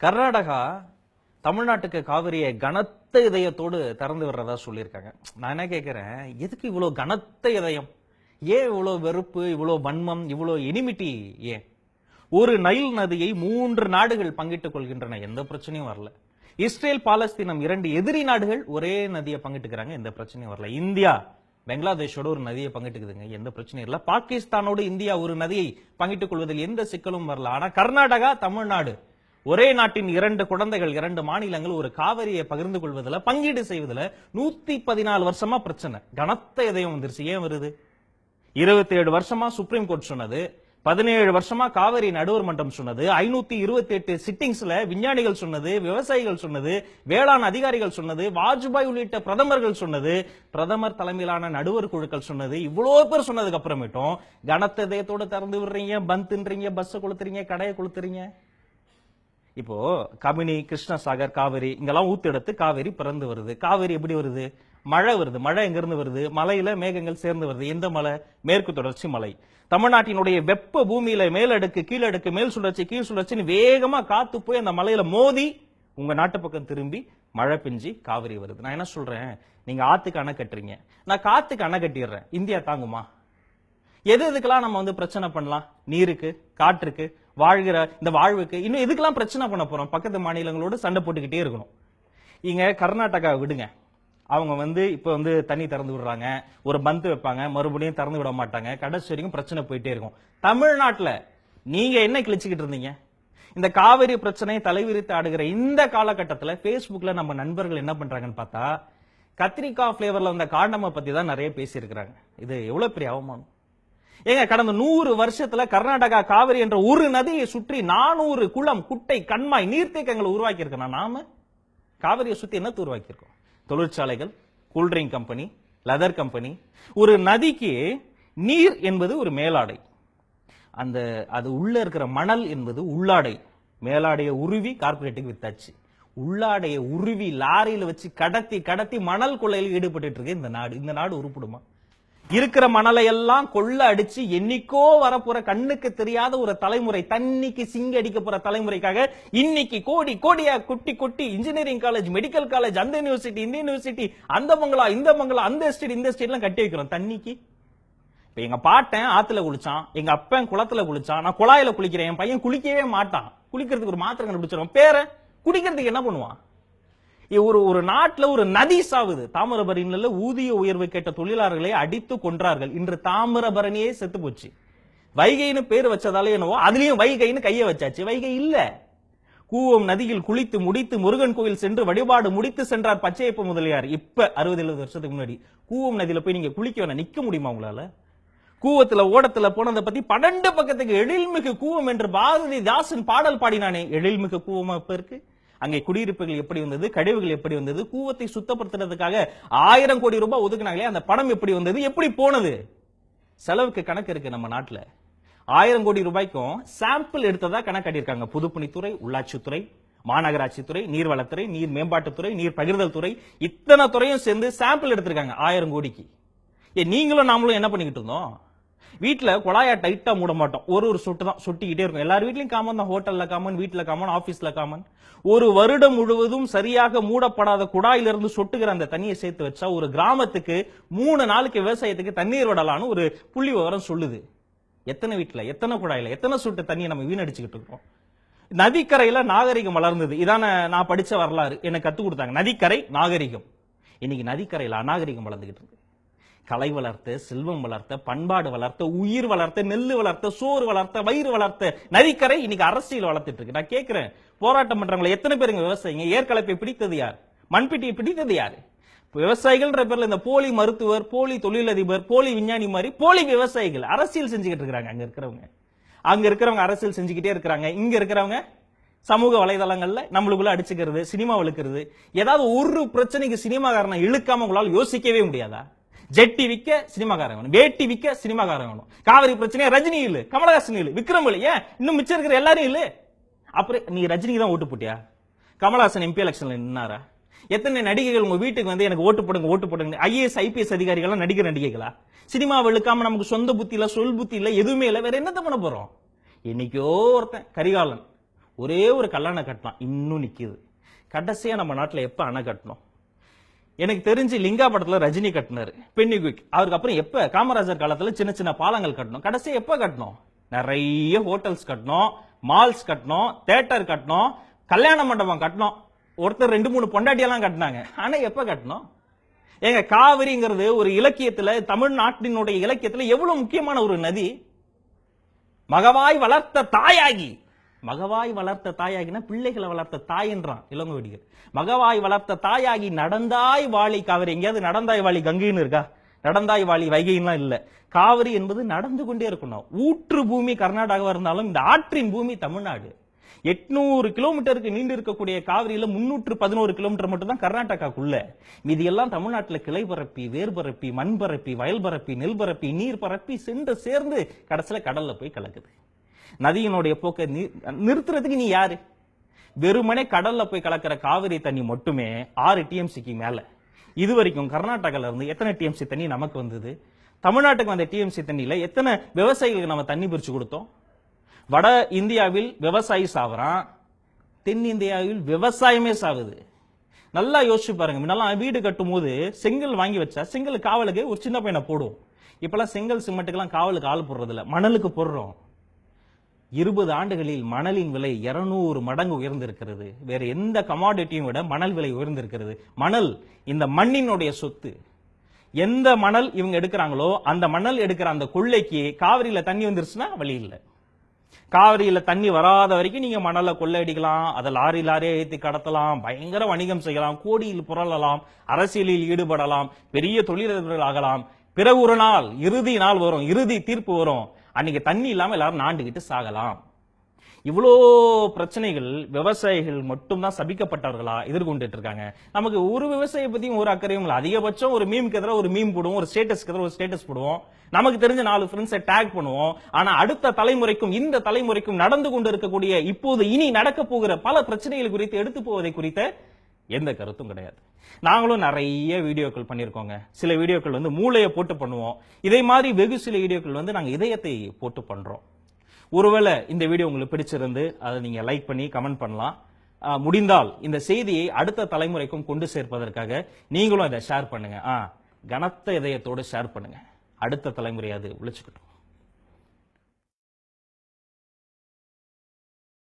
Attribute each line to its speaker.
Speaker 1: கர்நாடகா தமிழ்நாட்டுக்கு காவிரியை கனத்த இதயத்தோடு திறந்து விடுறதா சொல்லியிருக்காங்க. நான் என்ன கேட்குறேன் எதுக்கு இவ்வளோ கனத்த இதயம்? ஏன் இவ்வளோ வெறுப்பு இவ்வளோ வன்மம் இவ்வளோ இனிமிட்டி ஏன்? ஒரு நைல் நதியை மூன்று நாடுகள் பங்கிட்டுக் கொள்கின்றன. எந்த பிரச்சனையும் வரல. இஸ்ரேல் பாலஸ்தீனம் இரண்டு எதிரி நாடுகள் ஒரே நதியை பங்கிட்டுக்கிறாங்க. எந்த பிரச்சனையும் வரல. இந்தியா பங்களாதேஷோட ஒரு நதியை பங்கிட்டுக்குதுங்க. எந்த பிரச்சனையும் இல்லை. பாகிஸ்தானோடு இந்தியா ஒரு நதியை பங்கிட்டுக் கொள்வதில் எந்த சிக்கலும் வரல. ஆனா கர்நாடகா தமிழ்நாடு ஒரே நாட்டின் இரண்டு குழந்தைகள் இரண்டு மாநிலங்கள் ஒரு காவிரியை பகிர்ந்து கொள்வதில் பங்கீடு செய்வதில் நூத்தி பதினாலு வருஷமா பிரச்சனை. கனத்த இதயம் வந்துருச்சு. ஏன் வருது? இருபத்தி ஏழு வருஷமா சுப்ரீம் கோர்ட் சொன்னது. பதினேழு வருஷமா காவிரி நடுவர் மன்றம் சொன்னது. ஐநூத்தி இருபத்தி எட்டு சிட்டிங்ஸ்ல விஞ்ஞானிகள் சொன்னது விவசாயிகள் சொன்னது வேளாண் அதிகாரிகள் சொன்னது வாஜ்பாய் உள்ளிட்ட பிரதமர்கள் சொன்னது. பிரதமர் தலைமையிலான நடுவர் குழுக்கள் சொன்னது. இவ்வளோ பேர் சொன்னதுக்கு அப்புறமேட்டும் கனத்த இதயத்தோடு திறந்து விடுறீங்க பந்த்ன்றீங்க பஸ்ஸை கொளுத்துறீங்க கடையை கொளுத்துறீங்க. இப்போ கபினி கிருஷ்ணசாகர் காவிரி இங்கெல்லாம் ஊத்தெடுத்து காவிரி பிறந்து வருது. காவிரி எப்படி வருது? மழை வருது. மழை எங்கிருந்து வருது? மலையில மேகங்கள் சேர்ந்து வருது. எந்த மலை? மேற்கு தொடர்ச்சி மலை. தமிழ்நாட்டினுடைய வெப்ப பூமியில மேலடுக்கு கீழடுக்கு மேல் சுழற்சி கீழ் சுழற்சின்னு வேகமா காத்து போய் அந்த மலையில மோதி உங்க நாட்டு பக்கம் திரும்பி மழை பெஞ்சி காவிரி வருது. நான் என்ன சொல்றேன்? நீங்க ஆத்துக்கு அணை கட்டுறீங்க. நான் காத்துக்கு அணை கட்டிடுறேன். இந்தியா தாங்குமா? எது எதுக்கெல்லாம் நம்ம வந்து பிரச்சனை பண்ணலாம்? நீருக்கு காற்றுக்கு வாழ்கிற இந்த வாழ்வுக்கு இன்னும் எதுக்கெல்லாம் பிரச்சனை பண்ண போறோம்? பக்கத்து மாநிலங்களோடு சண்டை போட்டுக்கிட்டே இருக்கணும். இங்க கர்நாடகா விடுங்க. அவங்க வந்து இப்ப வந்து தண்ணி திறந்து விடுறாங்க. ஒரு பந்து வைப்பாங்க. மறுபடியும் திறந்து விட மாட்டாங்க. கடைசி வரைக்கும் பிரச்சனை போயிட்டே இருக்கும். தமிழ்நாட்டில் நீங்க என்ன கிழிச்சுக்கிட்டு இருந்தீங்க? இந்த காவிரி பிரச்சனையை தலைவிரித்து ஆடுகிற இந்த காலகட்டத்தில் Facebookல நம்ம நண்பர்கள் என்ன பண்றாங்கன்னு பார்த்தா கத்திரிக்காய் ஃபிளேவர்ல வந்த காண்டமை பத்தி தான் நிறைய பேசியிருக்கிறாங்க. இது எவ்வளவு பெரிய அவமானம். ஏங்க கடந்த நூறு வருஷத்துல கர்நாடகா காவிரி என்ற ஒரு நதியை சுற்றி நானூறு குளம் குட்டை கண்மாய் நீர்த்தேக்கங்களை உருவாக்கி இருக்கோம் நாம காவிரியை சுத்தி என்ன உருவாக்கி இருக்கோம் தொழிற்சாலைகள் கூல்ட்ரிங்க் கம்பெனி லெதர் கம்பெனி ஒரு நதிக்கு நீர் என்பது ஒரு மேலாடை. அந்த அது உள்ள இருக்கிற மணல் என்பது உள்ளாடை. மேலாடையை உருவி கார்பரேட்டுக்கு வித்தாச்சு. உள்ளாடையை உருவி லாரியில வச்சு கடத்தி கடத்தி மணல் கொள்ளையில் ஈடுபட்டு இருக்கு. இந்த நாடு இந்த நாடு உருப்பிடுமா? இருக்கிற மணலை எல்லாம் கொள்ள அடிச்சு என்னைக்கோ வரப்போற கண்ணுக்கு தெரியாத ஒரு தலைமுறை தண்ணிக்கு சிங்க அடிக்க போற தலைமுறைக்காக இன்னைக்கு கோடி கோடியா குட்டி குட்டி இன்ஜினியரிங் காலேஜ் மெடிக்கல் காலேஜ் அந்த யூனிவர்சிட்டி இந்த யூனிவர்சிட்டி அந்த மங்களா இந்த மங்களா அந்த எஸ்டேட் இந்த எஸ்டேட் கட்டி வைக்கிறோம். தண்ணிக்கு இப்ப எங்க பாட்டன் ஆத்துல குளிச்சான் எங்க அப்பன் குளத்துல குளிச்சான் நான் குழாயில குளிக்கிறேன் என் பையன் குளிக்கவே மாட்டான். குளிக்கிறதுக்கு ஒரு மாத்திரை கண்டுபிடிச்சிருவான். பேர குடிக்கிறதுக்கு என்ன பண்ணுவான்? ஒரு ஒரு நாட்டில் ஒரு நதி சாவுது. தாமிரபரணியில ஊதிய உயர்வு கேட்ட தொழிலாளர்களை அடித்து கொன்றார்கள். இன்று தாமிரபரணியே செத்து போச்சு. வைகைன்னு பேர் வச்சதாலே என்னவோ அதுலயும் வைகைன்னு கையை வச்சாச்சு. வைகை இல்ல. கூவம் நதியில் குளித்து முடித்து முருகன் கோயில் சென்று வழிபாடு முடித்து சென்றார் பச்சையப்ப முதலியார். இப்ப அறுபது எழுபது வருஷத்துக்கு முன்னாடி. கூவம் நதியில போய் நீங்க குளிக்க வேணா நிக்க முடியுமா உங்களால? கூவத்துல ஓடத்துல போனதை பத்தி பன்னெண்டு பக்கத்துக்கு எழில்மிகு கூவம் என்று பாரதி தாசன் பாடல் பாடினானே. எழில்மிகு கூவமா இப்ப இருக்கு? அங்கே குடியிருப்புகள் எப்படி வந்தது கழிவுகள் எப்படி வந்தது கூவத்தை சுத்தப்படுத்துறதுக்காக ஆயிரம் கோடி ரூபாய் ஒதுக்குனாங்களே அந்த பணம் எப்படி வந்தது எப்படி போனது? செலவுக்கு கணக்கு இருக்கு நம்ம நாட்டில். ஆயிரம் கோடி ரூபாய்க்கும் சாம்பிள் எடுத்ததா கணக்காட்டியிருக்காங்க புதுப்பணித்துறை பொதுப்பணித்துறை உள்ளாட்சித்துறை மாநகராட்சித்துறை நீர்வளத்துறை நீர் மேம்பாட்டுத்துறை நீர் பகிர்தல் துறை இத்தனை துறையும் சேர்ந்து சாம்பிள் எடுத்திருக்காங்க ஆயிரம் கோடிக்கு. ஏ நீங்களும் நாமளும் என்ன பண்ணிக்கிட்டு இருந்தோம்? வீட்டில் குழாயா டைட்டா மூட மாட்டோம் ஒரு ஒரு சொட்டு தான் சொட்டிக்கிட்டே இருக்கும். எல்லார் வீட்லயும் காமன் தான். ஹோட்டல்ல காமன் வீட்ல காமன் ஆஃபீஸில் காமன் ஒரு வருடம் முழுவதும் சரியாக மூடப்படாத குழாயிலிருந்து சொட்டுகிற அந்த தண்ணியை சேர்த்து வச்சா ஒரு கிராமத்துக்கு மூணு நாளுக்கு விவசாயத்துக்கு தண்ணீர் விடலான்னு ஒரு புள்ளி விவரம் சொல்லுது. எத்தனை வீட்டில் எத்தனை குழாயில எத்தனை சொட்டு தண்ணியை நம்ம வீணடிச்சுக்கிட்டு இருக்கோம் நதிக்கரையில நாகரிகம் வளர்ந்தது. இதான நான் படிச்ச வரலாறு. எனக்கு கத்து கொடுத்தாங்க. நதிக்கரை நாகரிகம். இன்னைக்கு நதிக்கரையில அநாகரிகம் வளர்ந்துகிட்டு இருக்கு. கலை வளர்த்த செல்வம் வளர்த்த பண்பாடு வளர்த்த உயிர் வளர்த்த நெல் வளர்த்த சோறு வளர்த்த வயிறு வளர்த்த நதிக்கரை இன்னைக்கு அரசியல் வளர்த்துட்டு இருக்கு. நான் கேட்கிறேன் போராட்டம் பண்றவங்களை எத்தனை பேருங்க விவசாயிங்க? ஏற்கலப்பை பிடித்தது யார்? மண்பெட்டியை பிடித்தது யாரு? விவசாயிகள்ன்ற பேர்ல இந்த போலி மருத்துவர் போலி தொழிலதிபர் போலி விஞ்ஞானி மாதிரி போலி விவசாயிகள் அரசியல் செஞ்சுக்கிட்டு இருக்கிறாங்க அங்க இருக்கிறவங்க. அங்க இருக்கிறவங்க அரசியல் செஞ்சுக்கிட்டே இருக்கிறாங்க. இங்க இருக்கிறவங்க சமூக வலைதளங்கள்ல நம்மளுக்குள்ள அடிச்சுக்கிறது சினிமா இழுக்கிறது ஏதாவது ஒரு பிரச்சனைக்கு சினிமாக்காரனை இழுக்காம உங்களால் யோசிக்கவே முடியாதா? ஜெட்டி விக்க சினிமாக்காரன் வேணும். வேட்டி விக்க சினிமாக்காரன் வேணும். காவிரி பிரச்சனையா? ரஜினி இல்ல கமலஹாசன் இல்ல விக்ரம் இல்ல ஏன்? இன்னும் மிச்சம் இருக்கிற எல்லாரும் இல்ல அப்புறம் நீ ரஜினிக்கு தான் ஓட்டு போட்டியா? கமலஹாசன் எம்பி எலெக்ஷன்ல நின்னாரா? எத்தனை நடிகைகள் உங்க வீட்டுக்கு வந்து எனக்கு ஓட்டு போடுங்க ஓட்டு போடுங்க ஐஏஎஸ் ஐபிஎஸ் அதிகாரிகள்லாம் நடிகர் நடிகைகளா? சினிமா வெளுக்காம நமக்கு சொந்த புத்தி இல்ல சொல் புத்தி இல்ல எதுவுமே இல்ல. வேற என்னத்த பண்ண போறோம்? என்னைக்கோ ஒருத்தன் கரிகாலன். ஒரே ஒரு கல்லாணை கட்டலாம் இன்னும் நிக்குது. கடைசியா நம்ம நாட்டுல எப்ப அணை கட்டணும்? எனக்கு தெரிஞ்சு லிங்கா படத்துல ரஜினி கட்டினாரு. பென்னிகுவிக் அவருக்கு அப்புறம் எப்ப? காமராஜர் காலத்துல சின்ன சின்ன பாலங்கள் கட்டணும். கடைசி எப்ப கட்டணும்? நிறைய ஹோட்டல்ஸ் கட்டணும் மால்ஸ் கட்டணும் தேட்டர் கட்டணும் கல்யாண மண்டபம் கட்டணும். ஒருத்தர் ரெண்டு மூணு பொண்டாட்டியெல்லாம் கட்டினாங்க. ஆனா எப்ப கட்டணும்? ஏங்க காவிரிங்கிறது ஒரு இலக்கியத்துல தமிழ்நாட்டினுடைய இலக்கியத்துல எவ்வளவு முக்கியமான ஒரு நதி? மகவாய் வளர்த்த தாயாகி. மகவாய் வளர்த்த தாயாகினா பிள்ளைகளை வளர்த்த தாயன்றான் இளங்கோடிகள் மகவாய் வளர்த்த தாயாகி நடந்தாய் வாழி காவிரி. எங்கேயாவது நடந்தாய் வாழி கங்கைன்னு இருக்கா? நடந்தாய் வாழி வைகைன்லாம் இல்லை. காவிரி என்பது நடந்து கொண்டே இருக்கணும். ஊற்று பூமி கர்நாடகாவா இருந்தாலும் இந்த ஆற்றின் பூமி தமிழ்நாடு. எட்நூறு கிலோமீட்டருக்கு நீண்டு இருக்கக்கூடிய காவிரியில முன்னூற்று பதினோரு கிலோமீட்டர் மட்டும் தான் கர்நாடகாக்குள்ள. மீதி எல்லாம் தமிழ்நாட்டில் கிளை பரப்பி வேர் பரப்பி மண் பரப்பி வயல் பரப்பி நெல் பரப்பி நீர் பரப்பி சென்று சேர்ந்து கடைசியில் கடல்ல போய் கலக்குது. நதியினுடைய போக்கை நிறுத்துறதுக்கு நீ யாரு? வெறுமனே கடல்ல போய் கலக்கிற காவிரி தண்ணி மட்டுமே ஆறு டிஎம்சிக்கு மேல. இது வரைக்கும் கர்நாடகால இருந்து எத்தனை டிஎம்சி தண்ணி நமக்கு வந்தது? தமிழ்நாட்டுக்கு வந்த டிஎம்சி தண்ணியில எத்தனை விவசாயிகளுக்கு நம்ம தண்ணி பிரிச்சு கொடுத்தோம்? வட இந்தியாவில் விவசாயி சாவறான் தென்னிந்தியாவில் விவசாயமே சாவுது. நல்லா யோசிச்சு பாருங்க முன்னெல்லாம் வீடு கட்டும் போது செங்கல் வாங்கி வச்சா செங்கல் காவலுக்கு ஒரு சின்ன பையனை போடுவோம். இப்பெல்லாம் செங்கல் சிமெண்ட்டுக்கெல்லாம் காவலுக்கு ஆள் போடுறதில்ல மணலுக்கு போடுறோம். இருபது ஆண்டுகளில் மணலின் விலை 200 மடங்கு உயர்ந்திருக்கிறது. வேற எந்த கமாடிட்டியும் விட மணல் விலை உயர்ந்திருக்கிறது. மணல் இந்த மண்ணினுடைய சொத்து. எந்த மணல் இவங்க எடுக்கிறாங்களோ அந்த மணல் எடுக்கிற அந்த கொள்ளைக்கு காவிரியில தண்ணி வந்துருச்சுன்னா வழி இல்லை. காவிரியில தண்ணி வராத வரைக்கும் நீங்க மணலை கொள்ளையடிக்கலாம் அதை லாரி லாரியை ஏற்றி கடத்தலாம் பயங்கர வணிகம் செய்யலாம் கோடியில் புரளலாம் அரசியலில் ஈடுபடலாம் பெரிய தொழிலதிபர்கள் ஆகலாம். பிறகு ஒரு நாள் இறுதி நாள் வரும் இறுதி தீர்ப்பு வரும். அன்னைக்கு தண்ணி இல்லாம எல்லாரும் நாண்டுகிட்டு சாகலாம். இவ்வளோ பிரச்சனைகள் விவசாயிகள் மட்டும்தான் சபிக்கப்பட்டவர்களா எதிர்கொண்டுட்டு இருக்காங்க. நமக்கு ஒரு விவசாயியை பத்தியும் ஒரு அக்கறையும் இல்லை. அதிகபட்சம் ஒரு மீமுக்கு எதிராக ஒரு மீம் போடுவோம் ஒரு ஸ்டேட்டஸ்க்கு எதிராக ஒரு ஸ்டேட்டஸ் போடுவோம். நமக்கு தெரிஞ்ச நாலு ஃப்ரெண்ட்ஸை டேக் பண்ணுவோம். ஆனா அடுத்த தலைமுறைக்கும் இந்த தலைமுறைக்கும் நடந்து கொண்டு இருக்கக்கூடிய இப்போது இனி நடக்க போகிற பல பிரச்சனைகள் குறித்து எடுத்து போவதை குறித்த எந்த கருத்தும் கிடையாது. நாங்களும் நிறைய வீடியோக்கள் பண்ணியிருக்கோங்க சில வீடியோக்கள் வந்து மூளையை போட்டு பண்ணுவோம். இதே மாதிரி வெகு சில வீடியோக்கள் வந்து நாங்கள் இதயத்தை போட்டு பண்ணுறோம் ஒருவேளை இந்த வீடியோ உங்களுக்கு பிடிச்சிருந்து அதை நீங்கள் லைக் பண்ணி கமெண்ட் பண்ணலாம். முடிந்தால் இந்த செய்தியை அடுத்த தலைமுறைக்கும் கொண்டு சேர்ப்பதற்காக நீங்களும் இதை ஷேர் பண்ணுங்க. ஆ கனத்த இதயத்தோடு ஷேர் பண்ணுங்க. அடுத்த தலைமுறை அது